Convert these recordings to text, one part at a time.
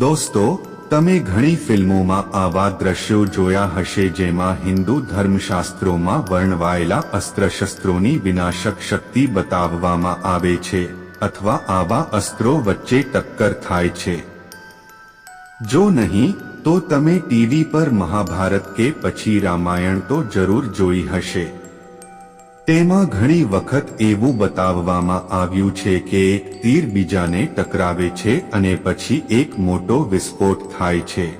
દોસ્તો, તમે ઘણી ફિલ્મોમાં આવા દ્રશ્યો જોયા હશે જેમાં હિન્દુ ધર્મશાસ્ત્રોમાં વર્ણવાયેલા અસ્ત્રશસ્ત્રોની વિનાશક શક્તિ બતાવવામાં આવે છે, અથવા આવા અસ્ત્રો વચ્ચે ટક્કર થાય છે. જો નહીં, તો તમે ટીવી પર મહાભારત કે પછી રામાયણ તો જરૂર જોઈ હશે. તેમાં ઘણી વખત એવું બતાવવામાં આવ્યું છે કે એક તીર બીજાને ટકરાવે છે અને પછી એક મોટો વિસ્ફોટ થાય છે.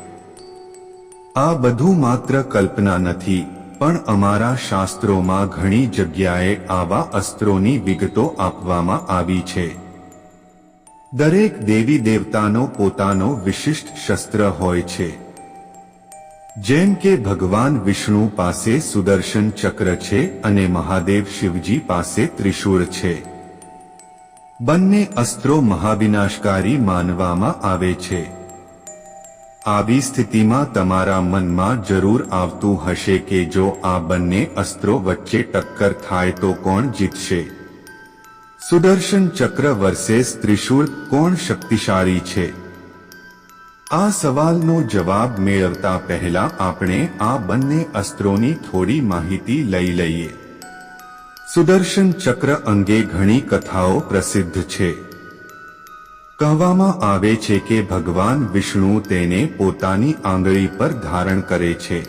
આ બધું માત્ર કલ્પના નથી, પણ અમારા શાસ્ત્રોમાં ઘણી જગ્યાએ આવા અસ્ત્રોની વિગતો આપવામાં આવી છે. દરેક દેવી દેવતાનો પોતાનો વિશિષ્ટ શસ્ત્ર હોય છે. જેમ કે ભગવાન વિષ્ણુ પાસે સુદર્શન ચક્ર છે અને મહાદેવ શિવજી પાસે ત્રિશૂળ છે. બંને અસ્ત્રો મહાવિનાશકારી માનવામાં આવે છે. આવી સ્થિતિમાં તમારા મનમાં જરૂર આવતું હશે કે જો આ બંને અસ્ત્રો વચ્ચે ટક્કર થાય તો કોણ જીતશે? સુદર્શન ચક્ર વર્સેસ ત્રિશૂળ કોણ શક્તિશાળી છે? આ સવાલનો જવાબ મેળવતા પહેલા આપણે આ બંને અસ્ત્રોની થોડી માહિતી લઈ લઈએ. સુદર્શન ચક્ર અંગે ઘણી કથાઓ પ્રસિદ્ધ છે. કહેવામાં આવે છે કે ભગવાન વિષ્ણુ તેને પોતાની આંગળી પર ધારણ કરે છે.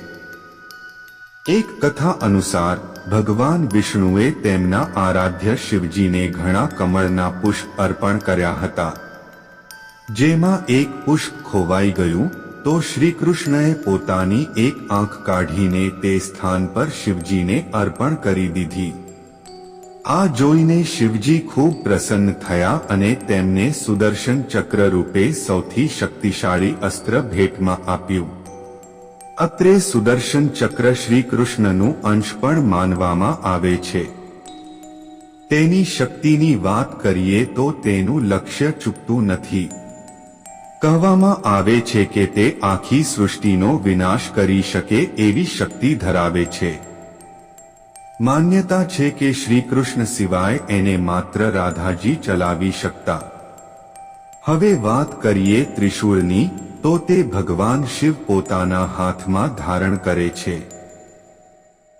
એક કથા અનુસાર, ભગવાન વિષ્ણુએ તેમના આરાધ્ય શિવજીને ઘણા કમળના પુષ્પ અર્પણ કર્યા હતા. જેમાં એક પુષ્પ ખોવાઈ ગયું, તો શ્રી કૃષ્ણએ પોતાની એક આંખ કાઢીને તે સ્થાન પર શિવજીને અર્પણ કરી દીધી. આ જોઈને શિવજી ખૂબ પ્રસન્ન થયા અને તેમને સુદર્શન ચક્ર રૂપે સૌથી શક્તિશાળી અસ્ત્ર ભેટમાં આપ્યું. અત્રે સુદર્શન ચક્ર શ્રી કૃષ્ણનું અંશ પણ માનવામાં આવે છે. તેની શક્તિની વાત કરીએ તો તેનું લક્ષ્ય ચૂકતું નથી. કહેવામાં આવે છે કે તે આખી સૃષ્ટિનો વિનાશ કરી શકે એવી શક્તિ ધરાવે છે. માન્યતા છે કે શ્રી કૃષ્ણ સિવાય એને માત્ર રાધાજી ચલાવી શકતા. હવે વાત કરીએ ત્રિશૂળની, તો તે ભગવાન શિવ પોતાના હાથમાં ધારણ કરે છે.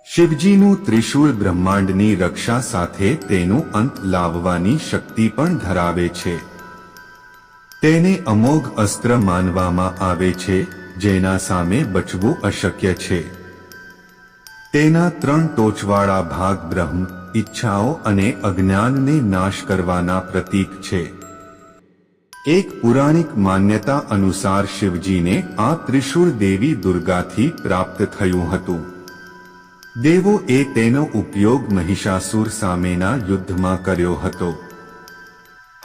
શિવજીનું ત્રિશૂળ બ્રહ્માંડની રક્ષા સાથે તેનું અંત લાવવાની શક્તિ પણ ધરાવે છે. તેને અમોઘ અસ્ત્ર માનવામાં આવે છે, જેના સામે બચવું અશક્ય છે. તેના ત્રણ ટોચવાળા ભાગ બ્રહ્મ, ઈચ્છાઓ અને અજ્ઞાનને નાશ કરવાના પ્રતીક છે. એક પુરાણિક માન્યતા અનુસાર શિવજીને આ ત્રિશુળ દેવી દુર્ગાથી પ્રાપ્ત થયું હતું. દેવો એ તેનો ઉપયોગ મહિષાસુર સામેના યુદ્ધમાં કર્યો હતો.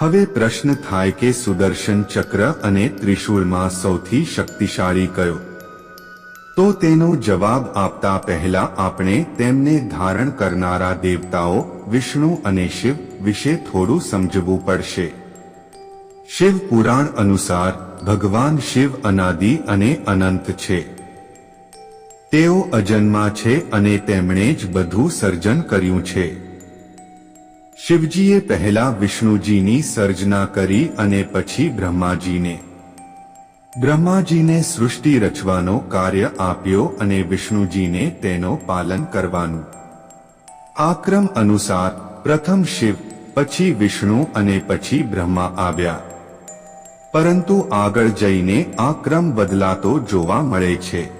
હવે પ્રશ્ન થાય કે સુદર્શન ચક્ર અને ત્રિશૂળમાં સૌથી શક્તિશાળી કયો? તો તેનો જવાબ આપતા પહેલા આપણે તેમને ધારણ કરનારા દેવતાઓ, વિષ્ણુ અને શિવ વિશે થોડું સમજવું પડશે. શિવ પુરાણ અનુસાર ભગવાન શિવ અનાદિ અને અનંત છે. તેઓ અજન્મા છે અને તેમણે જ બધું સર્જન કર્યું છે. શિવજીએ પહેલા વિષ્ણુજીની સર્જના કરી અને પછી બ્રહ્માજીને. બ્રહ્માજીને સૃષ્ટિ રચવાનો કાર્ય આપ્યો અને વિષ્ણુજીને તેનો પાલન કરવાનું. આ ક્રમ અનુસાર પ્રથમ શિવ, પછી વિષ્ણુ અને પછી બ્રહ્મા આવ્યા. પરંતુ આગળ જઈને આ ક્રમ બદલાતો જોવા મળે છે.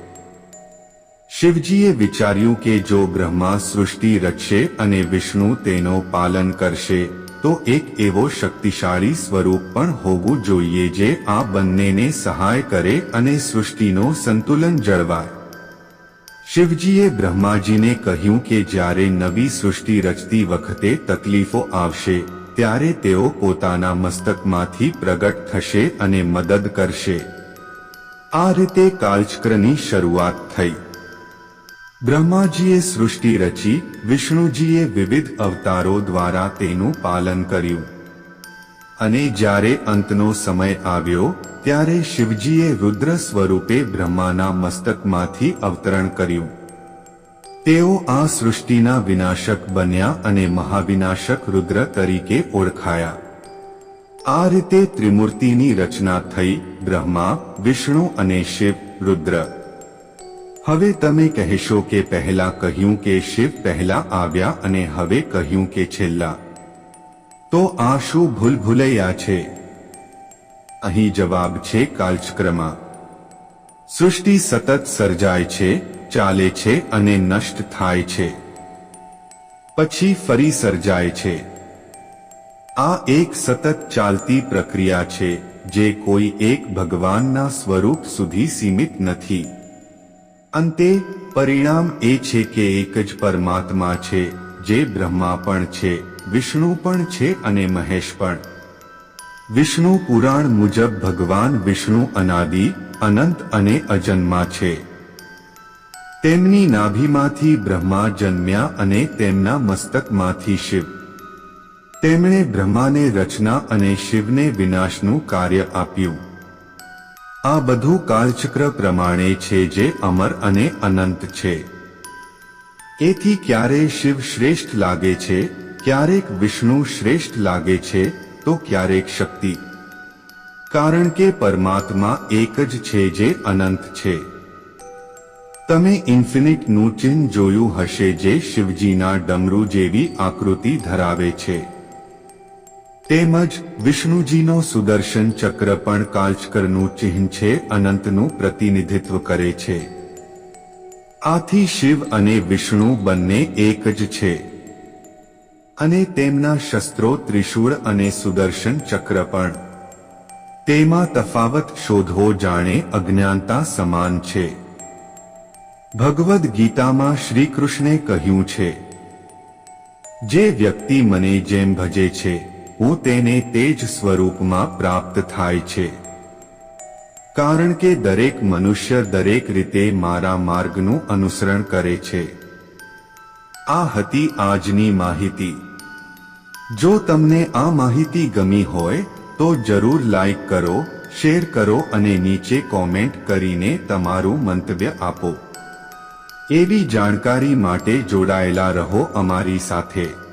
શિવજીએ વિચાર્યું કે જો બ્રહ્મા સૃષ્ટિ રચશે અને વિષ્ણુ તેનો પાલન કરશે, તો એક એવો શક્તિશાળી સ્વરૂપ પણ હોવું જોઈએ જે આ બંનેને સહાય કરે અને સૃષ્ટિનો સંતુલન જળવાય. શિવજીએ બ્રહ્માજીને કહ્યું કે જ્યારે નવી સૃષ્ટિ રચતી વખતે તકલીફો આવશે, ત્યારે તેઓ પોતાના મસ્તકમાંથી પ્રગટ થશે અને મદદ કરશે. આ રીતે કાલચક્રની શરૂઆત થઈ. બ્રહ્માજીએ સૃષ્ટિ રચી, વિષ્ણુજીએ વિવિધ અવતારો દ્વારા તેનું પાલન કર્યું. અને જ્યારે અંતનો સમય આવ્યો, ત્યારે શિવજીએ રુદ્ર સ્વરૂપે બ્રહ્માના મસ્તકમાંથી અવતરણ કર્યું. તેઓ આ સૃષ્ટિના વિનાશક બન્યા અને મહાવિનાશક રુદ્ર તરીકે ઓળખાયા. આ રીતે ત્રિમૂર્તિની રચના થઈ બ્રહ્મા, વિષ્ણુ અને શિવ, રુદ્ર. હવે તમે કહેશો કે પહેલા કહ્યું કે શિવ પહેલા આવ્યા અને હવે કહ્યું કે છેલ્લા. તો આ શું ભૂલ ભૂલૈયા છે? અહીં જવાબ છે કાલચક્રમા. સૃષ્ટિ સતત સર્જાય છે, ચાલે છે અને નષ્ટ થાય છે. પછી ફરી સર્જાય છે. આ એક સતત ચાલતી પ્રક્રિયા છે, જે કોઈ એક ભગવાનના સ્વરૂપ સુધી સીમિત નથી. અંતે પરિણામ એ છે કે એક જ પરમાત્મા છે, જે બ્રહ્મા પણ છે, વિષ્ણુ પણ છે અને મહેશ પણ. વિષ્ણુ પુરાણ મુજબ ભગવાન વિષ્ણુ અનાદિ, અનંત અને અજન્મા છે. તેમની નાભીમાંથી બ્રહ્મા જન્મ્યા અને તેમના મસ્તકમાંથી શિવ. તેમણે બ્રહ્માને રચના અને શિવને વિનાશનું કાર્ય આપ્યું. આ બધું કાળચક્ર પ્રમાણે છે જે અમર અને અનંત છે. એથી ક્યારે શિવ શ્રેષ્ઠ લાગે છે, ક્યારેક વિષ્ણુ શ્રેષ્ઠ લાગે છે, તો ક્યારેક શક્તિ. કારણ કે પરમાત્મા એક જ છે જે અનંત છે. તમે ઇન્ફિનિટનું ચિહ્ન જોયું હશે જે શિવજીના ડમરૂ જેવી આકૃતિ ધરાવે છે. તેમજ વિષ્ણુજીનો સુદર્શન ચક્ર પણ કાલચકરનું ચિહ્ન છે, અનંતનું પ્રતિનિધિત્વ કરે છે. આથી શિવ અને વિષ્ણુ બંને એક જ છે. અને તેમના શસ્ત્રો ત્રિશૂળ અને સુદર્શન ચક્ર પણ. તેમાં તફાવત શોધવો જાણે અજ્ઞાનતા સમાન છે. ભગવદ્ ગીતામાં શ્રી કૃષ્ણે કહ્યું છે, જે વ્યક્તિ મને જેમ ભજે છે હું તેને તે જ સ્વરૂપમાં પ્રાપ્ત થાય છે. કારણ કે દરેક મનુષ્ય દરેક રીતે મારા માર્ગનું અનુસરણ કરે છે. આ હતી આજની માહિતી. જો તમને આ માહિતી ગમી હોય, તો જરૂર લાઈક કરો, શેર કરો અને નીચે કોમેન્ટ કરીને તમારું મંતવ્ય આપો. એવી જાણકારી માટે જોડાયેલા રહો અમારી સાથે.